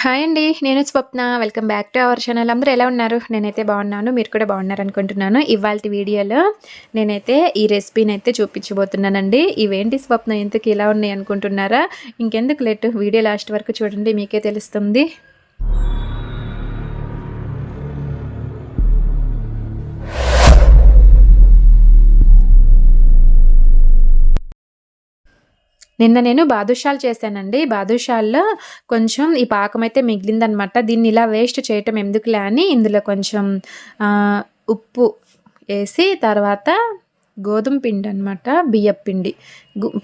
Hi అండి నేను Swapna. Welcome back to our channel అందరూ ఎలా ఉన్నారు? నేనైతే బాగున్నాను మీరు కూడా బాగున్నారు అనుకుంటున్నాను ఇవాళ వీడియోలో నేనైతే ఈ రెసిపీని అయితే చూపించబోతున్నానండి. ఇవేంటి స్వప్న? ఎందుకు ఇలా ఉన్నాయి అనుకుంటున్నారా? ఇంకెందుకు లేట్? వీడియో లాస్ట్ వరకు చూడండి మీకే తెలుస్తుంది. నిన్న నేను బాదుషాలు చేశానండి. బాదుషాల్లో కొంచెం ఈ పాకం అయితే మిగిలిందనమాట. దీన్ని ఇలా వేస్ట్ చేయటం ఎందుకులే అని ఇందులో కొంచెం ఉప్పు వేసి తర్వాత గోధుమ పిండి అనమాట బియ్యపిండి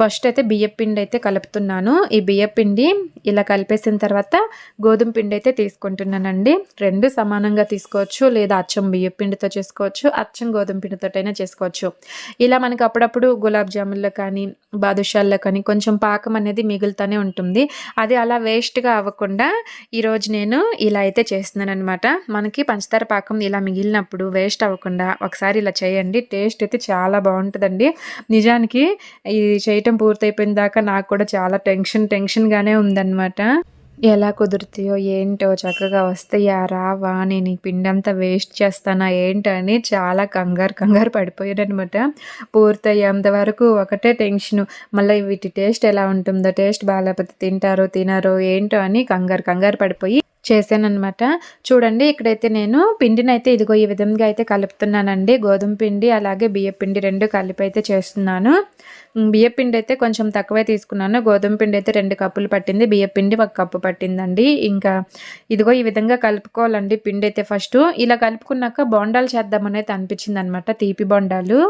ఫస్ట్ అయితే బియ్యపిండి అయితే కలుపుతున్నాను. ఈ బియ్యపిండి ఇలా కలిపేసిన తర్వాత గోధుమ పిండి అయితే తీసుకుంటున్నానండి. రెండు సమానంగా తీసుకోవచ్చు లేదా అచ్చం బియ్యపిండితో చేసుకోవచ్చు అచ్చం గోధుమ పిండితోటైనా అయినా చేసుకోవచ్చు. ఇలా మనకి అప్పుడప్పుడు గులాబ్ జాముల్లో కానీ బాదుషాల్లో కానీ కొంచెం పాకం అనేది మిగులుతూనే ఉంటుంది. అది అలా వేస్ట్గా అవ్వకుండా ఈరోజు నేను ఇలా అయితే చేస్తున్నాను అనమాట మనకి పంచదార పాకం ఇలా మిగిలినప్పుడు వేస్ట్ అవ్వకుండా ఒకసారి ఇలా చేయండి. టేస్ట్ అయితే చాలా బాగుంటుందండి. నిజానికి ఇది చేయటం పూర్తయిపోయిన దాకా నాకు కూడా చాలా టెన్షన్ టెన్షన్గానే ఉందన్నమాట. ఎలా కుదురుతాయో ఏంటో చక్కగా వస్తాయా రావా నేను ఈ పిండి అంతా వేస్ట్ చేస్తానా ఏంటని చాలా కంగారు కంగారు పడిపోయాడనమాట పూర్తయ్యేంత వరకు ఒకటే టెన్షన్ మళ్ళీ వీటి టేస్ట్ ఎలా ఉంటుందో టేస్ట్ బాగాలేకపోతే తింటారో తినారో ఏంటో అని కంగారు కంగారు పడిపోయి చేశానమాట చూడండి ఇక్కడైతే నేను పిండిని అయితే ఇదిగో ఈ విధంగా అయితే కలుపుతున్నానండి. గోధుమ పిండి అలాగే బియ్యం పిండి రెండు కలిపి అయితే చేస్తున్నాను బియ్యం పిండి అయితే కొంచెం తక్కువే తీసుకున్నాను. గోధుమ పిండి అయితే రెండు కప్పులు పట్టింది. బియ్యం పిండి ఒక కప్పు పట్టిందండి. ఇంకా ఇదిగో ఈ విధంగా కలుపుకోవాలండి పిండి అయితే ఫస్ట్. ఇలా కలుపుకున్నాక బొండాలు చేద్దామని అయితే అనిపించింది అనమాట తీపి బొండాలు.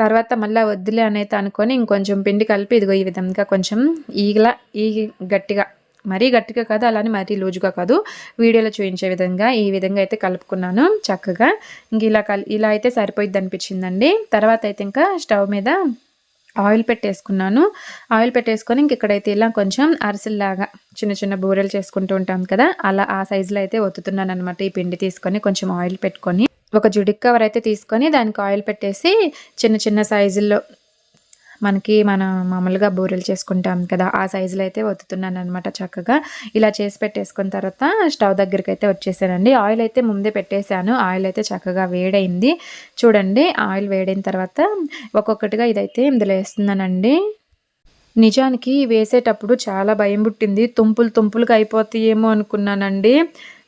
తర్వాత మళ్ళీ వద్దులే అనేది అనుకొని ఇంకొంచెం పిండి కలిపి ఇదిగో ఈ విధంగా కొంచెం ఈగల ఈ గట్టిగా మరీ గట్టిగా కాదు అలానే మరీ లూజుగా కాదు. వీడియోలో చూపించే విధంగా ఈ విధంగా అయితే కలుపుకున్నాను చక్కగా. ఇంక ఇలా కల్ ఇలా అయితే సరిపోయిద్ది అనిపించిందండి. తర్వాత అయితే ఇంకా స్టవ్ మీద ఆయిల్ పెట్టేసుకున్నాను. ఆయిల్ పెట్టేసుకొని ఇంక ఇక్కడైతే ఇలా కొంచెం అరిసెల్లాగా చిన్న చిన్న బూరెలు చేసుకుంటూ ఉంటాం కదా అలా ఆ సైజులో అయితే ఒత్తుతున్నాను అనమాట ఈ పిండి తీసుకొని కొంచెం ఆయిల్ పెట్టుకొని. ఒక జుడిక్ కవర్ అయితే తీసుకొని దానికి ఆయిల్ పెట్టేసి చిన్న చిన్న సైజుల్లో మనకి మనం మామూలుగా బూరెలు చేసుకుంటాం కదా ఆ సైజులో అయితే ఒత్తుతున్నాను అనమాట చక్కగా. ఇలా చేసి పెట్టేసుకున్న తర్వాత స్టవ్ దగ్గరికి అయితే వచ్చేసానండి. ఆయిల్ అయితే ముందే పెట్టేశాను. ఆయిల్ అయితే చక్కగా వేడైంది. చూడండి ఆయిల్ వేడైన తర్వాత ఒక్కొక్కటిగా ఇదైతే ఇందులో వేస్తున్నానండి. నిజానికి వేసేటప్పుడు చాలా భయం పుట్టింది. తుంపులు తుంపులుగా అయిపోతాయేమో అనుకున్నానండి.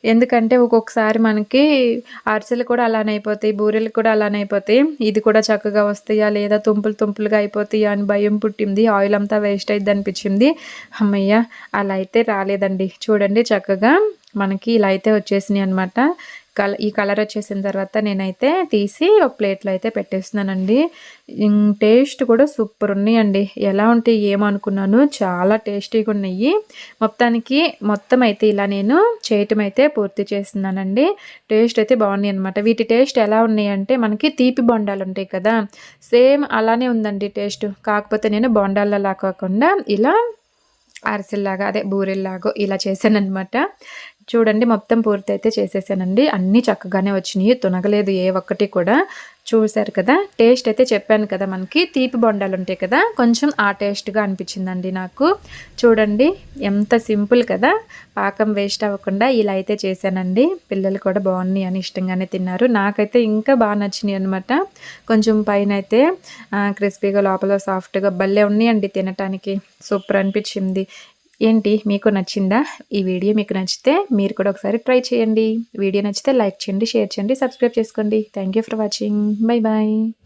ఎందుకంటే ఒక్కొక్కసారి మనకి అరిసెలు కూడా అలానే అయిపోతాయి బూరెలు కూడా అలానే అయిపోతాయి. ఇది కూడా చక్కగా వస్తాయా లేదా తుంపులు తుంపులుగా అయిపోతాయా అని భయం పుట్టింది ఆయిల్ అంతా వేస్ట్ అయింది అనిపించింది. అమ్మయ్య అలా అయితే రాలేదండి. చూడండి చక్కగా మనకి ఇలా అయితే వచ్చేసినాయి అనమాట కల ఈ కలర్ వచ్చేసిన తర్వాత నేనైతే తీసి ఒక ప్లేట్లో అయితే పెట్టేస్తున్నానండి. టేస్ట్ కూడా సూపర్ ఉన్నాయండి. ఎలా ఉంటే ఏమనుకున్నాను చాలా టేస్టీగా ఉన్నాయి. మొత్తానికి మొత్తం అయితే ఇలా నేను చేయటం అయితే పూర్తి చేస్తున్నానండి. టేస్ట్ అయితే బాగున్నాయి అనమాట వీటి టేస్ట్ ఎలా ఉన్నాయంటే మనకి తీపి బొండాలు ఉంటాయి కదా. సేమ్ అలానే ఉందండి టేస్ట్. కాకపోతే నేను బొండాలలా కాకుండా ఇలా అరిసెల్లాగా అదే బూరెల్లాగో ఇలా చేశాను అనమాట చూడండి మొత్తం పూర్తి అయితే చేసేసానండి. అన్నీ చక్కగానే వచ్చినాయి. తునగలేదు ఏ ఒక్కటి కూడా. చూశారు కదా? టేస్ట్ అయితే చెప్పాను కదా మనకి. తీపి బొండాలు ఉంటాయి కదా? కొంచెం ఆ టేస్ట్గా అనిపించిందండి నాకు. చూడండి ఎంత సింపుల్ కదా? పాకం వేస్ట్ అవ్వకుండా ఇలా అయితే చేశానండి. పిల్లలు కూడా బాగున్నాయి అని ఇష్టంగానే తిన్నారు. నాకైతే ఇంకా బాగా నచ్చినాయి అనమాట కొంచెం పైన అయితే క్రిస్పీగా లోపల సాఫ్ట్గా భలే ఉన్నాయండి తినటానికి. సూపర్ అనిపించింది. ఏంటి? మీకు నచ్చిందా? ఈ వీడియో మీకు నచ్చితే మీరు కూడా ఒకసారి ట్రై చేయండి. వీడియో నచ్చితే లైక్ చేయండి షేర్ చేయండి సబ్స్క్రైబ్ చేసుకోండి. Thank for watching bye bye